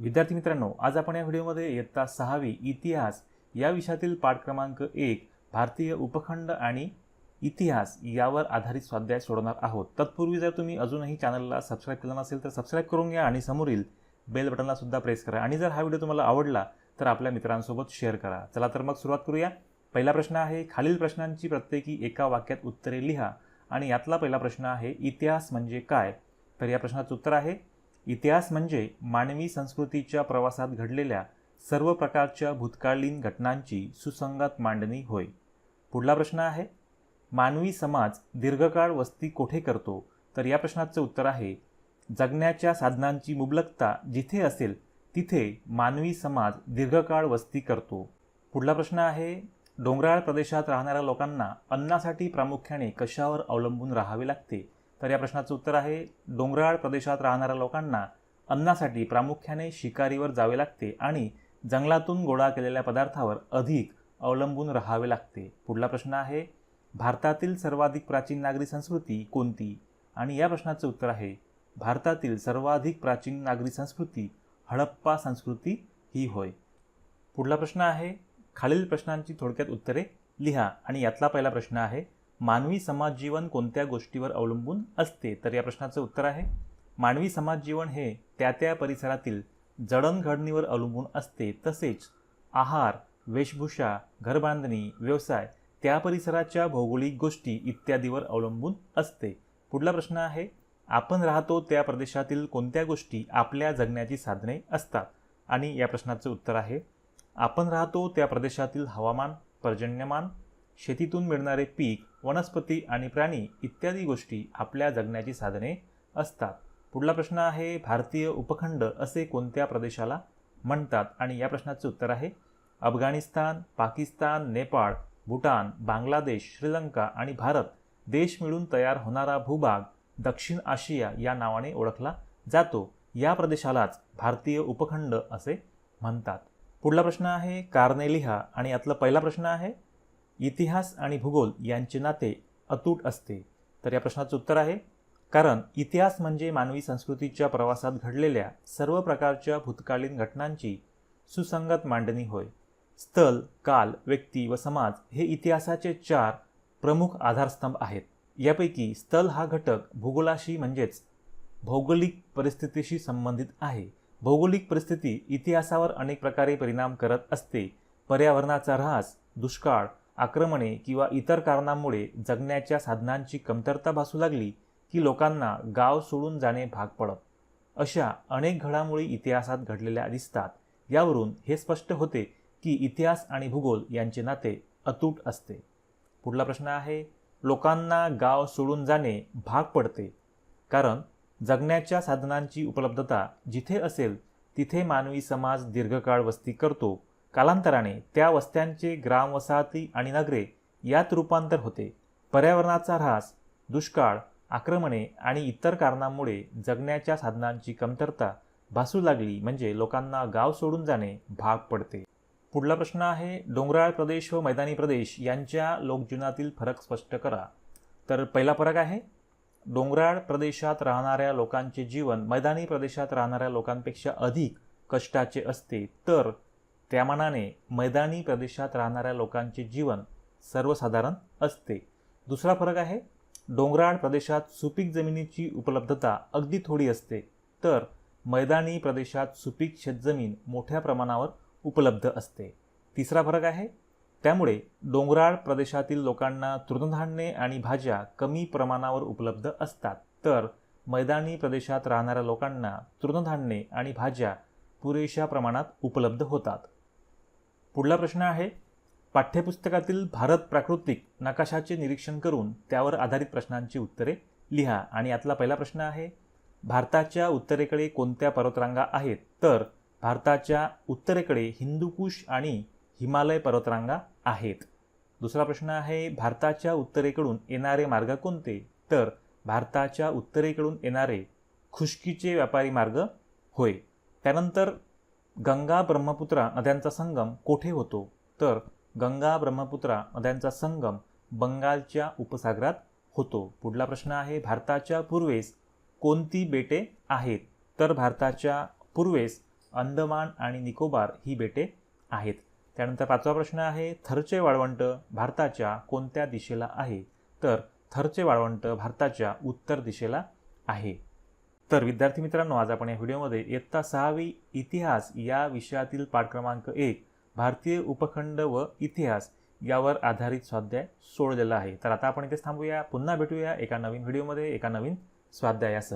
विद्यार्थी मित्रांनो आज आपण या व्हिडिओमध्ये इयत्ता सहावी इतिहास या विषयातील पाठ क्रमांक एक भारतीय उपखंड आणि इतिहास यावर आधारित स्वाध्याय सोडवणार आहोत. तत्पूर्वी जर तुम्ही अजूनही चॅनलला सबस्क्राईब केलं नसेल तर सबस्क्राईब करून घ्या आणि समोरील बेल बटनला सुद्धा प्रेस करा. आणि जर हा व्हिडिओ तुम्हाला आवडला तर आपल्या मित्रांसोबत शेअर करा. चला तर मग सुरुवात करूया. पहिला प्रश्न आहे खालील प्रश्नांची प्रत्येकी एका वाक्यात उत्तरे लिहा आणि यातला पहिला प्रश्न आहे इतिहास म्हणजे काय? तर या प्रश्नाचं उत्तर आहे इतिहास म्हणजे मानवी संस्कृतीच्या प्रवासात घडलेल्या सर्व प्रकारच्या भूतकालीन घटनांची सुसंगत मांडणी होय. पुढला प्रश्न आहे मानवी समाज दीर्घकाळ वस्ती कोठे करतो? तर या प्रश्नाचं उत्तर आहे जगण्याच्या साधनांची मुबलकता जिथे असेल तिथे मानवी समाज दीर्घकाळ वस्ती करतो. पुढला प्रश्न आहे डोंगराळ प्रदेशात राहणाऱ्या लोकांना अन्नासाठी प्रामुख्याने कशावर अवलंबून राहावे लागते? तर या प्रश्नाचं उत्तर आहे डोंगराळ प्रदेशात राहणाऱ्या लोकांना अन्नासाठी प्रामुख्याने शिकारीवर जावे लागते आणि जंगलातून गोळा केलेल्या पदार्थावर अधिक अवलंबून राहावे लागते. पुढला प्रश्न आहे भारतातील सर्वाधिक प्राचीन नागरी संस्कृती कोणती? आणि या प्रश्नाचं उत्तर आहे भारतातील सर्वाधिक प्राचीन नागरी संस्कृती हडप्पा संस्कृती ही होय. पुढला प्रश्न आहे खालील प्रश्नांची थोडक्यात उत्तरे लिहा आणि यातला पहिला प्रश्न आहे मानवी समाज जीवन कोणत्या गोष्टीवर अवलंबून असते? तर या प्रश्नाचं उत्तर आहे मानवी समाज जीवन हे त्या त्या परिसरातील जडणघडणीवर अवलंबून असते. तसेच आहार वेशभूषा घरबांधणी व्यवसाय त्या परिसराच्या भौगोलिक गोष्टी इत्यादीवर अवलंबून असते. पुढला प्रश्न आहे आपण राहतो त्या प्रदेशातील कोणत्या गोष्टी आपल्या जगण्याची साधने असतात? आणि या प्रश्नाचं उत्तर आहे आपण राहतो त्या प्रदेशातील हवामान पर्जन्यमान शेतीतून मिळणारे पीक वनस्पती आणि प्राणी इत्यादी गोष्टी आपल्या जगण्याची साधने असतात. पुढला प्रश्न आहे भारतीय उपखंड असे कोणत्या प्रदेशाला म्हणतात? आणि या प्रश्नाचे उत्तर आहे अफगाणिस्तान पाकिस्तान नेपाळ भूटान बांगलादेश श्रीलंका आणि भारत. देश मिळून तयार होणारा भूभाग दक्षिण आशिया या नावाने ओळखला जातो. या प्रदेशालाच भारतीय उपखंड असे म्हणतात. पुढला प्रश्न आहे कार्नेलिहा. आणि यातला पहिला प्रश्न आहे इतिहास आणि भूगोल यांचे नाते अतूट असते. तर या प्रश्नाचं उत्तर आहे कारण इतिहास म्हणजे मानवी संस्कृतीच्या प्रवासात घडलेल्या सर्व प्रकारच्या भूतकालीन घटनांची सुसंगत मांडणी होय. स्थल काल व्यक्ती व समाज हे इतिहासाचे चार प्रमुख आधारस्तंभ आहेत. यापैकी स्थल हा घटक भूगोलाशी म्हणजेच भौगोलिक परिस्थितीशी संबंधित आहे. भौगोलिक परिस्थिती इतिहासावर अनेक प्रकारे परिणाम करत असते. पर्यावरणाचा ऱ्हास दुष्काळ आक्रमणे किंवा इतर कारणांमुळे जगण्याच्या साधनांची कमतरता भासू लागली की लोकांना गाव सोडून जाणे भाग पडत. अशा अनेक घडामोडी इतिहासात घडलेल्या दिसतात. यावरून हे स्पष्ट होते की इतिहास आणि भूगोल यांचे नाते अतूट असते. पुढला प्रश्न आहे लोकांना गाव सोडून जाणे भाग पडते. कारण जगण्याच्या साधनांची उपलब्धता जिथे असेल तिथे मानवी समाज दीर्घकाळ वस्ती करतो कालांतराने त्या वस्त्यांचे ग्रामवसाहती आणि नगरे यात रूपांतर होते. पर्यावरणाचा ऱ्हास दुष्काळ आक्रमणे आणि इतर कारणांमुळे जगण्याच्या साधनांची कमतरता भासू लागली म्हणजे लोकांना गाव सोडून जाणे भाग पडते. पुढला प्रश्न आहे डोंगराळ प्रदेश व मैदानी प्रदेश यांच्या लोकजीवनातील फरक स्पष्ट करा. तर पहिला फरक आहे डोंगराळ प्रदेशात राहणाऱ्या लोकांचे जीवन मैदानी प्रदेशात राहणाऱ्या लोकांपेक्षा अधिक कष्टाचे असते. तर त्या मानाने मैदानी प्रदेशात राहणाऱ्या लोकांचे जीवन सर्वसाधारण असते. दुसरा फरक आहे डोंगराळ प्रदेशात सुपीक जमिनीची उपलब्धता अगदी थोडी असते. तर मैदानी प्रदेशात सुपीक शेतजमीन मोठ्या प्रमाणावर उपलब्ध असते. तिसरा फरक आहे त्यामुळे डोंगराळ प्रदेशातील लोकांना तृणधान्ये आणि भाज्या कमी प्रमाणावर उपलब्ध असतात. तर मैदानी प्रदेशात राहणाऱ्या लोकांना तृणधान्ये आणि भाज्या पुरेशा प्रमाणात उपलब्ध होतात. पुढला प्रश्न आहे पाठ्यपुस्तकातील भारत प्राकृतिक नकाशाचे निरीक्षण करून त्यावर आधारित प्रश्नांची उत्तरे लिहा. आणि यातला पहिला प्रश्न आहे भारताच्या उत्तरेकडे कोणत्या पर्वतरांगा आहेत? तर भारताच्या उत्तरेकडे हिंदुकुश आणि हिमालय पर्वतरांगा आहेत. दुसरा प्रश्न आहे भारताच्या उत्तरेकडून येणारे मार्ग कोणते? तर भारताच्या उत्तरेकडून येणारे खुश्कीचे व्यापारी मार्ग होय. त्यानंतर गंगा ब्रह्मपुत्रा नद्यांचा संगम कोठे होतो? तर गंगा ब्रह्मपुत्रा नद्यांचा संगम बंगालच्या उपसागरात होतो. पुढला प्रश्न आहे भारताच्या पूर्वेस कोणती बेटे आहेत? तर भारताच्या पूर्वेस अंदमान आणि निकोबार ही बेटे आहेत. त्यानंतर पाचवा प्रश्न आहे थरचे वाळवंट भारताच्या कोणत्या दिशेला आहे? तर थरचे वाळवंट भारताच्या उत्तर दिशेला आहे. तर विद्यार्थी मित्रांनो आज आपण या व्हिडिओमध्ये इयत्ता सहावी इतिहास या विषयातील पाठ क्रमांक एक भारतीय उपखंड व इतिहास यावर आधारित स्वाध्याय सोडलेला आहे. तर आता आपण इथेच थांबूया पुन्हा भेटूया एका नवीन व्हिडिओमध्ये एका नवीन स्वाध्यायासह.